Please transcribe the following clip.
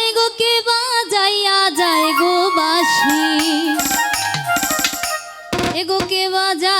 যায় গো কে বাজাইয়া যায় গো বাসি এগো কে বাজা